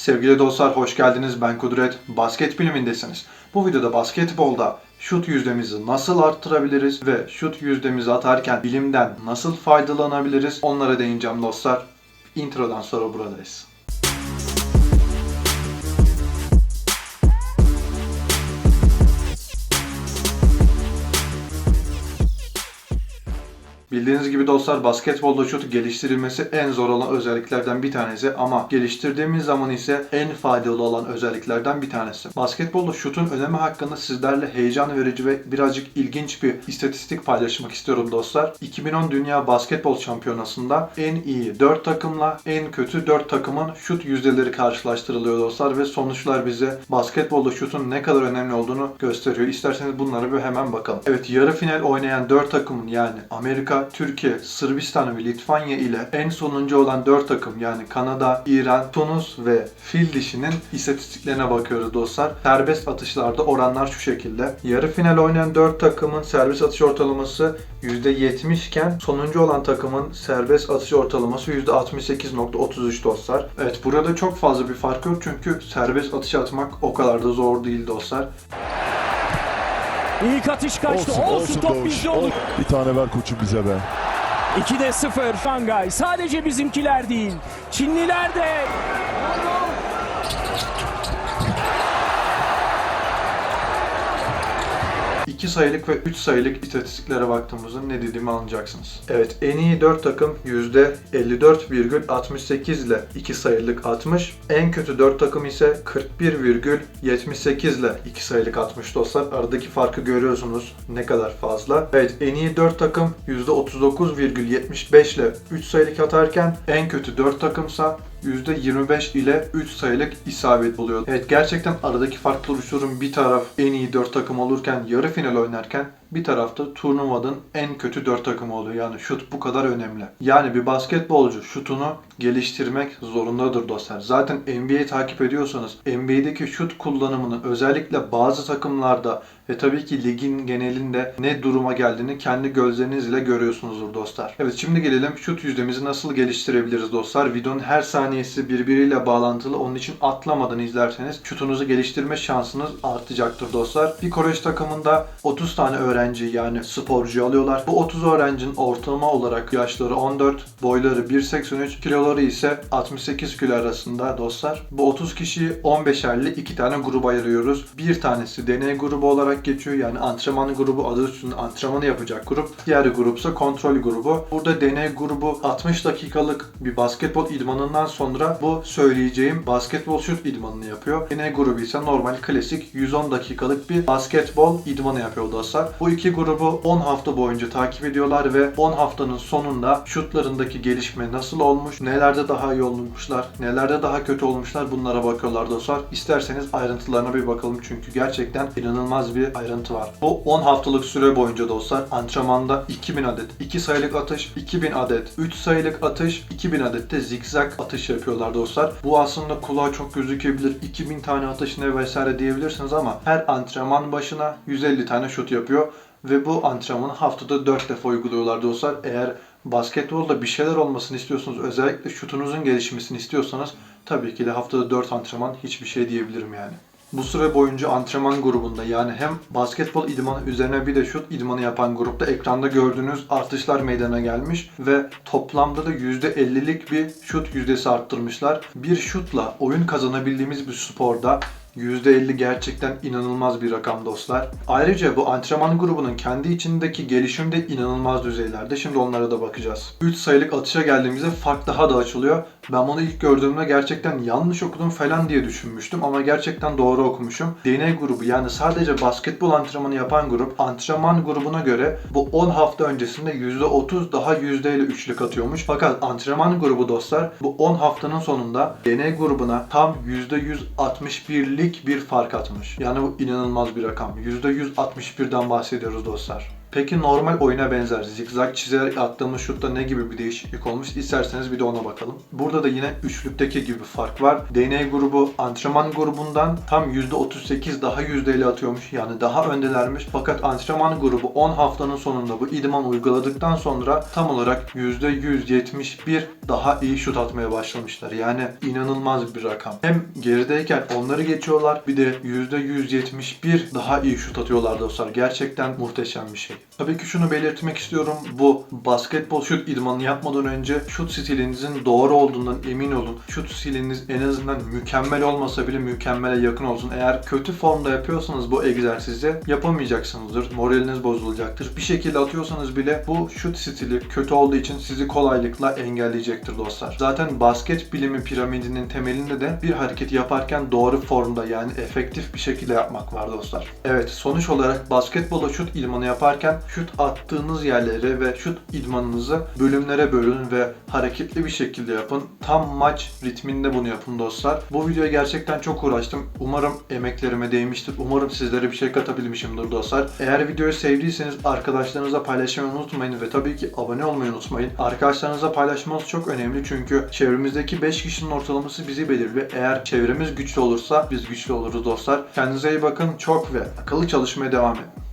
Sevgili dostlar hoş geldiniz. Ben Kudret. Basket bilimindesiniz. Bu videoda basketbolda şut yüzdemizi nasıl arttırabiliriz ve şut yüzdemizi atarken bilimden nasıl faydalanabiliriz onlara değineceğim dostlar. Introdan sonra buradayız. Bildiğiniz gibi dostlar basketbolda şut geliştirilmesi en zor olan özelliklerden bir tanesi ama geliştirdiğimiz zaman ise en faydalı olan özelliklerden bir tanesi. Basketbolda şutun önemi hakkında sizlerle heyecan verici ve birazcık ilginç bir istatistik paylaşmak istiyorum dostlar. 2010 Dünya Basketbol Şampiyonası'nda en iyi 4 takımla en kötü 4 takımın şut yüzdeleri karşılaştırılıyor dostlar ve sonuçlar bize basketbolda şutun ne kadar önemli olduğunu gösteriyor. İsterseniz bunları bir hemen bakalım. Evet yarı final oynayan 4 takımın yani Amerika, Türkiye, Sırbistan ve Litvanya ile en sonuncu olan 4 takım yani Kanada, İran, Tunus ve Fil dişinin istatistiklerine bakıyoruz dostlar. Serbest atışlarda oranlar şu şekilde. Yarı final oynayan 4 takımın serbest atış ortalaması %70 iken sonuncu olan takımın serbest atış ortalaması %68.33 dostlar. Evet burada çok fazla bir fark yok çünkü serbest atış atmak o kadar da zor değil dostlar. İlk atış kaçtı. Olsun, Olsun, olsun top Doğuş. bizde olur. Bir tane ver koçum bize be. 2'de 0 Şangay. Sadece bizimkiler değil. Çinliler de. İki sayılık ve 3 sayılık istatistiklere baktığımızda ne dediğimi anlayacaksınız. Evet en iyi 4 takım %54,68 ile 2 sayılık atmış. En kötü 4 takım ise 41,78 ile 2 sayılık atmış dostlar. Aradaki farkı görüyorsunuz ne kadar fazla. Evet en iyi 4 takım %39,75 ile 3 sayılık atarken en kötü 4 takımsa %25 ile 3 sayılık isabet buluyor. Evet gerçekten aradaki farklı uçurum bir taraf en iyi 4 takım olurken yarı final oynarken bir tarafta turnuvanın en kötü 4 takımı oluyor. Yani şut bu kadar önemli. Yani bir basketbolcu şutunu geliştirmek zorundadır dostlar. Zaten NBA'yi takip ediyorsanız NBA'deki şut kullanımını özellikle bazı takımlarda ve tabii ki ligin genelinde ne duruma geldiğini kendi gözlerinizle görüyorsunuzdur dostlar. Evet şimdi gelelim şut yüzdemizi nasıl geliştirebiliriz dostlar. Videonun her saniyesi birbiriyle bağlantılı. Onun için atlamadan izlerseniz şutunuzu geliştirme şansınız artacaktır dostlar. Bir kolej takımında 30 tane öğrenci yani sporcu alıyorlar. Bu 30 öğrencinin ortalama olarak yaşları 14, boyları 1.83, kiloları ise 68 kilo arasında dostlar. Bu 30 kişiyi 15'erli iki tane gruba ayırıyoruz. Bir tanesi deney grubu olarak geçiyor. Yani antrenman grubu adı üstünde antrenmanı yapacak grup. Diğer grupsa kontrol grubu. Burada deney grubu 60 dakikalık bir basketbol idmanından sonra bu söyleyeceğim basketbol şut idmanını yapıyor. Deney grubu ise normal klasik 110 dakikalık bir basketbol idmanı yapıyor dostlar. Bu iki grubu 10 hafta boyunca takip ediyorlar ve 10 haftanın sonunda şutlarındaki gelişme nasıl olmuş, nelerde daha iyi olmuşlar, nelerde daha kötü olmuşlar bunlara bakıyorlar dostlar. İsterseniz ayrıntılarına bir bakalım çünkü gerçekten inanılmaz bir ayrıntı var. Bu 10 haftalık süre boyunca dostlar antrenmanda 2000 adet 2 sayılık atış, 2000 adet 3 sayılık atış, 2000 adet de zigzag atış yapıyorlar dostlar. Bu aslında kulağa çok gözükebilir. 2000 tane atış ne vesaire diyebilirsiniz ama her antrenman başına 150 tane şut yapıyor ve bu antrenmanı haftada 4 defa uyguluyorlar dostlar. Eğer basketbolda bir şeyler olmasını istiyorsanız, özellikle şutunuzun gelişmesini istiyorsanız tabii ki de haftada 4 antrenman hiçbir şey diyebilirim yani. Bu süre boyunca antrenman grubunda yani hem basketbol idmanı üzerine bir de şut idmanı yapan grupta ekranda gördüğünüz artışlar meydana gelmiş ve toplamda da %50'lik bir şut yüzdesi arttırmışlar. Bir şutla oyun kazanabildiğimiz bir sporda %50 gerçekten inanılmaz bir rakam dostlar. Ayrıca bu antrenman grubunun kendi içindeki gelişim de inanılmaz düzeylerde. Şimdi onlara da bakacağız. 3 sayılık atışa geldiğimizde fark daha da açılıyor. Ben bunu ilk gördüğümde gerçekten yanlış okudum falan diye düşünmüştüm ama gerçekten doğru okumuşum. DNA grubu yani sadece basketbol antrenmanı yapan grup antrenman grubuna göre bu 10 hafta öncesinde %30 daha yüzdeyle üçlük atıyormuş. Fakat antrenman grubu dostlar bu 10 haftanın sonunda DNA grubuna tam %161'lik bir fark atmış. Yani bu inanılmaz bir rakam. %161'den bahsediyoruz dostlar. Peki normal oyuna benzer zigzag çizerek attığımız şutta ne gibi bir değişiklik olmuş? İsterseniz bir de ona bakalım. Burada da yine üçlükteki gibi fark var. DNA grubu antrenman grubundan tam %38 daha yüzdeli atıyormuş. Yani daha öndelermiş. Fakat antrenman grubu 10 haftanın sonunda bu idman uyguladıktan sonra tam olarak %171 daha iyi şut atmaya başlamışlar. Yani inanılmaz bir rakam. Hem gerideyken onları geçiyorlar bir de %171 daha iyi şut atıyorlar dostlar. Gerçekten muhteşem bir şey. Tabii ki şunu belirtmek istiyorum. Bu basketbol şut idmanı yapmadan önce şut stilinizin doğru olduğundan emin olun. Şut stiliniz en azından mükemmel olmasa bile mükemmele yakın olsun. Eğer kötü formda yapıyorsanız bu egzersizi yapamayacaksınızdır. Moraliniz bozulacaktır. Bir şekilde atıyorsanız bile bu şut stili kötü olduğu için sizi kolaylıkla engelleyecektir dostlar. Zaten basket bilimi piramidinin temelinde de bir hareketi yaparken doğru formda yani efektif bir şekilde yapmak var dostlar. Evet sonuç olarak basketbola şut idmanı yaparken şut attığınız yerlere ve şut idmanınızı bölümlere bölün ve hareketli bir şekilde yapın. Tam maç ritminde bunu yapın dostlar. Bu videoya gerçekten çok uğraştım. Umarım emeklerime değmiştir. Umarım sizlere bir şey katabilmişimdir dostlar. Eğer videoyu sevdiyseniz arkadaşlarınızla paylaşmayı unutmayın ve tabii ki abone olmayı unutmayın. Arkadaşlarınızla paylaşmanız çok önemli çünkü çevremizdeki 5 kişinin ortalaması bizi belirliyor. Eğer çevremiz güçlü olursa biz güçlü oluruz dostlar. Kendinize iyi bakın. Çok ve akıllı çalışmaya devam edin.